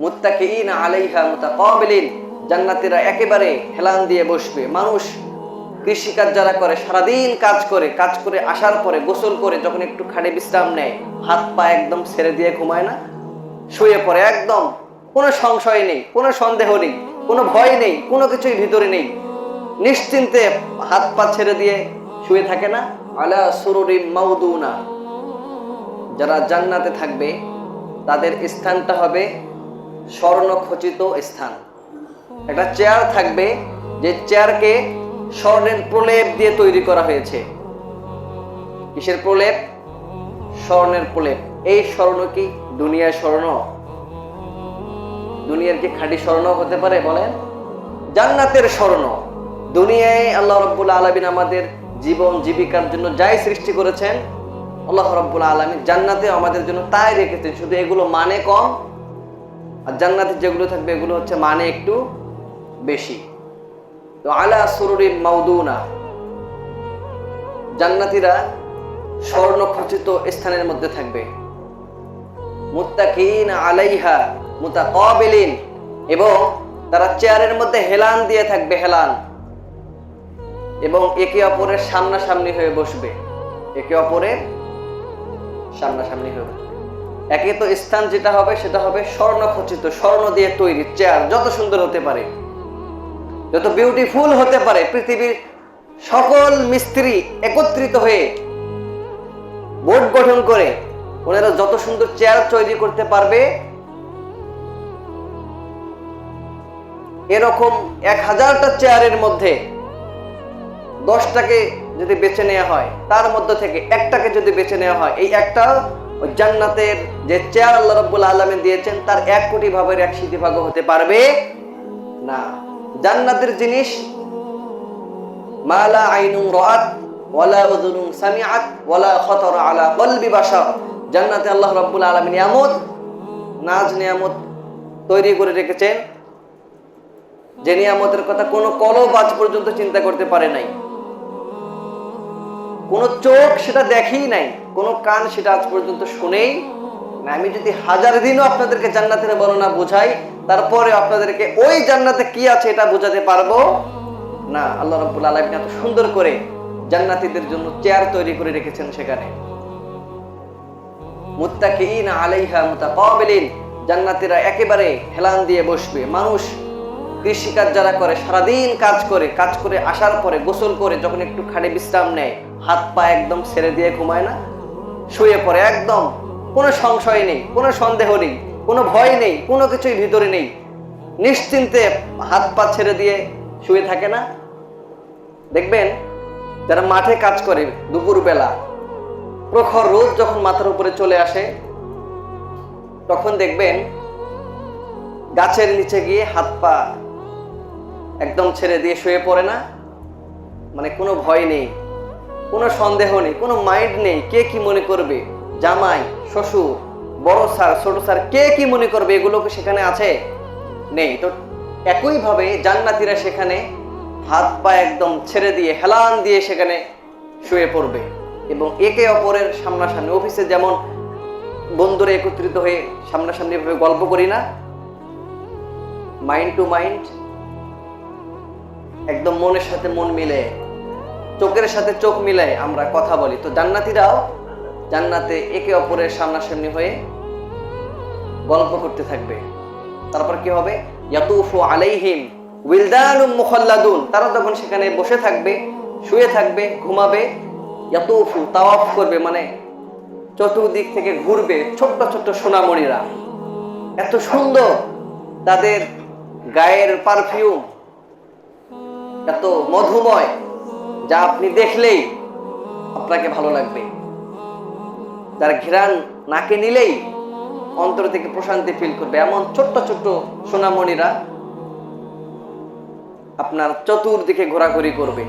মুত্তাকিইন আলাইহা মুতাকাবিলিন। জান্নাতীরা একেবারে হেলান দিয়ে বসবে। মানুষ, কৃষিকাজ যারা করে, সারাদিন কাজ করে কাজ করে আসার পরে, গোসল করে যখন একটু খাটে বিশ্রাম নেয়, হাত পা একদম ছেড়ে দিয়ে ঘুমায় না? শুয়ে পড়ে একদম। কোনো সংশয় নেই, কোনো সন্দেহ নেই, কোনো ভয় নেই, কোনো কিছুই ভিতরে নেই। নিশ্চিন্তে হাত পা ছেড়ে দিয়ে শুয়ে থাকে না? আলা সুরুরি মাউদুনা। যারা জান্নাতে থাকবে, তাদের স্থানটা হবে স্বর্ণখচিত স্থান। একটা চেয়ার থাকবে, যে চেয়ারকে স্বর্ণের প্রলেপ দিয়ে তৈরি করা হয়েছে। কিসের প্রলেপ? স্বর্ণের প্রলেপ। এই স্বর্ণ কি দুনিয়ার স্বর্ণ? দুনিয়ার কি খাঁটি স্বর্ণ হতে পারে বলেন? জান্নাতের স্বর্ণ। দুনিয়ায় আল্লাহ রব্বুল আলমিন আমাদের জীবন, জীবিকার জন্য যাই সৃষ্টি করেছেন, আল্লাহ রব্বুল আলমিন জান্নাতে আমাদের জন্য তাই রেখেছেন। শুধু এগুলো মানে কম? আর জান্নাতে যেগুলো থাকবে এগুলো হচ্ছে মানে একটু বেশি। তো আলা সুরুরি মাউদুনা। জান্নাতীরা স্বর্ণ খচিত স্থানের মধ্যে থাকবে। মুত্তাকিন আলাইহা, মুতাকাবিলিন, এবং তারা চেয়ারের মধ্যে হেলান দিয়ে থাকবে, হেলান। এবং একে অপরের সামনাসামনি হয়ে বসবে। একে অপরের সামনাসামনি হয়ে বসবে। একে তো স্থান যেটা হবে, সেটা হবে স্বর্ণ খচিত স্বর্ণ দিয়ে তৈরি চেয়ার, যত সুন্দর হতে পারে। যত বিউটিফুল হতে পারে, পৃথিবীর সকল মিস্ত্রি একত্রিত হয়ে বোর্ড গঠন করে ওনারা যত সুন্দর চেয়ার তৈরি করতে পারবে, এরকম এক হাজারটা চেয়ারের মধ্যে দশটাকে যদি বেছে নেওয়া হয়, তার মধ্যে থেকে একটাকে যদি বেছে নেওয়া হয়, এই একটা জান্নাতের যে চেয়ার আল্লাহ রব্বুল আলমে দিয়েছেন, তার এক কোটি ভাগের এক সিদ্ধিভাগ হতে পারবে না। জান্নাতের জিনিস মালা আইনুন রাত ওয়ালা উযুনুন সামিআত, ওয়ালা খাতার আলা কলবি বাশার। জান্নাতে আল্লাহ রাব্বুল আলামিন নিয়ামত, নাজ নিয়ামত তৈরি করে রেখেছেন। যে নিয়ামতের কথা কোনো কলব আজ পর্যন্ত চিন্তা করতে পারে নাই। কোনো চোখ সেটা দেখেই নাই, কোনো কান সেটা আজ পর্যন্ত শুনেই আমি যদি হাজার দিনও আপনাদেরকে জান্নাতের বর্ণনা বোঝাই, তারপরে আপনাদেরকে ওই জান্নাতে কি আছে এটা বোঝাতে পারব? না, আল্লাহ রব্বুল আলমিন এত সুন্দর করে জান্নাতীদের জন্য চেয়ার তৈরি করে রেখেছেন সেখানে। মুত্তাকিইন আলাইহা মুতাকাবিলিন, জান্নাতীরা একেবারে হেলান দিয়ে বসবে। মানুষ, কৃষিকাজ যারা করে, সারাদিন কাজ করে কাজ করে আসার পরে, গোসল করে যখন একটু খাটে বিশ্রাম নেয়, হাত পা একদম ছেড়ে দিয়ে ঘুমায় না, শুয়ে পড়ে একদম। কোনো সংশয় নেই, কোনো সন্দেহ নেই, কোনো ভয় নেই, কোনো কিছুই ভিতরে নেই। নিশ্চিন্তে হাত পা ছেড়ে দিয়ে শুয়ে থাকে না। দেখবেন যারা মাঠে কাজ করে দুপুরবেলা, প্রখর রোদ যখন মাথার উপরে চলে আসে, তখন দেখবেন গাছের নিচে গিয়ে হাত পা একদম ছেড়ে দিয়ে শুয়ে পড়ে না। মানে কোনো ভয় নেই, কোনো সন্দেহ নেই, কোনো মাইন্ড নেই, কে কি মনে করবে? জামাই, শ্বশুর, বড় স্যার, ছোট স্যার, কে কি মনে করবে এগুলো কি সেখানে আছে? নেই। তো একইভাবে জান্নাতিরা সেখানে হাত পা একদম ছেড়ে দিয়ে, হেলান দিয়ে সেখানে শুয়ে পড়বে। এবং একে অপরের সামনাসামনি, অফিসে যেমন বন্ধুরা একত্রিত হয়ে সামনাসামনি ভাবে গল্প করি না মাইন্ড টু মাইন্ড একদম মনের সাথে মন মিলে, চোখের সাথে চোখ মিলে আমরা কথা বলি। তো জান্নাতিরাও জান্নাতে একে অপরের সামনাসামনি হয়ে গল্প করতে থাকবে। তারপর কি হবে? ইয়াতুফু আলাইহিম উইলদানুম মুখাল্লাদুন। তারা যখন সেখানে বসে থাকবে, শুয়ে থাকবে, ঘুমাবে। ইয়াতুফু, তাওয়াফ করবে মানে চতুর্দিক থেকে ঘুরবে ছোট্ট ছোট্ট সোনামণিরা। এত সুন্দর তাদের গায়ের পারফিউম এত মধুময়, যা আপনি দেখলেই আপনাকে ভালো লাগবে। যার ঘিরান নাকে নিলেই অন্তর থেকে প্রশান্তি ফিল করবে। এমন ছোট্ট ছোট্ট সোনামণিরা আপনার চতুর্দিকে ঘোরাঘুরি করবে।